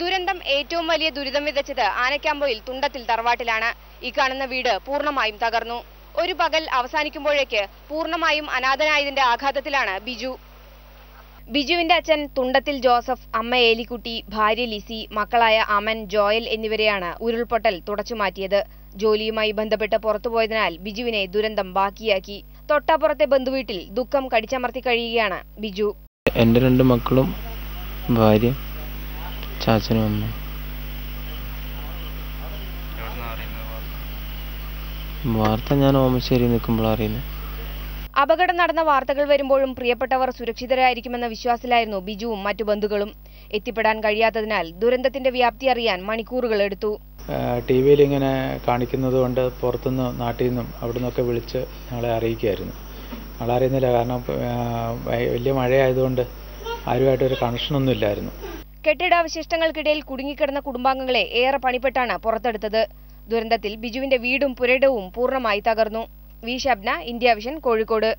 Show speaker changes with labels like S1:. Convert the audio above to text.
S1: ദുരന്തം ഏറ്റവും വലിയ ദുരിതം വിതച്ചത് ആനക്കാമ്പോയിൽ തുണ്ടത്തിൽ തറവാട്ടിലാണ്. ഈ കാണുന്ന വീട് പൂർണമായും തകർന്നു. ഒരു പകൽ അവസാനിക്കുമ്പോഴേക്ക് പൂർണമായും അനാഥനായതിന്റെ ആഘാതത്തിലാണ് ബിജു. ബിജുവിന്റെ അച്ഛൻ തുണ്ടത്തിൽ ജോസഫ് അമ്മ ഏലിക്കുട്ടി ഭാര്യ ലിസി മക്കളായ അമൻ ജോയൽ എന്നിവരെയാണ് ഉരുൾപൊട്ടൽ തുടച്ചുമാറ്റിയത്. ജോലിയുമായി ബന്ധപ്പെട്ട് പുറത്തുപോയതിനാൽ ബിജുവിനെ ദുരന്തം ബാക്കിയാക്കി. തൊട്ടാപ്പുറത്തെ ബന്ധുവീട്ടിൽ ദുഃഖം കടിച്ചമർത്തി കഴിയുകയാണ് ബിജു.
S2: എന്റെ രണ്ട് മക്കളും ഭാര്യ ചാച്ചനും അമ്മ വാർത്ത ഞാൻ ഓമശ്ശേരി നിൽക്കുമ്പോൾ അറിയുന്നത്.
S1: അപകടം നടന്ന വാർത്തകൾ വരുമ്പോഴും പ്രിയപ്പെട്ടവർ സുരക്ഷിതരായിരിക്കുമെന്ന വിശ്വാസത്തിലായിരുന്നു ബിജുവും മറ്റു ബന്ധുക്കളും. എത്തിപ്പെടാൻ കഴിയാത്തതിനാൽ ദുരന്തത്തിന്റെ വ്യാപ്തി അറിയാൻ മണിക്കൂറുകൾ എടുത്തു.
S3: ടി വിയിൽ ഇങ്ങനെ കാണിക്കുന്നത് കൊണ്ട് പുറത്തുനിന്ന് നാട്ടിൽ നിന്നും അവിടെ നിന്നൊക്കെ വിളിച്ച് ഞങ്ങളെ അറിയിക്കുമായിരുന്നു ഞങ്ങളറിയുന്നില്ല കാരണം വലിയ മഴയായതുകൊണ്ട് ആരുമായിട്ടൊരു കണക്ഷനൊന്നും ഇല്ലായിരുന്നു.
S1: കെട്ടിടാവശിഷ്ടങ്ങൾക്കിടയിൽ കുടുങ്ങിക്കിടന്ന കുടുംബാംഗങ്ങളെ ഏറെ പണിപ്പെട്ടാണ് പുറത്തെടുത്തത്. ദുരന്തത്തിൽ ബിജുവിന്റെ വീടും പുരയിടവും പൂർണമായി തകർന്നു. V Shabna India Vision Kozhikode.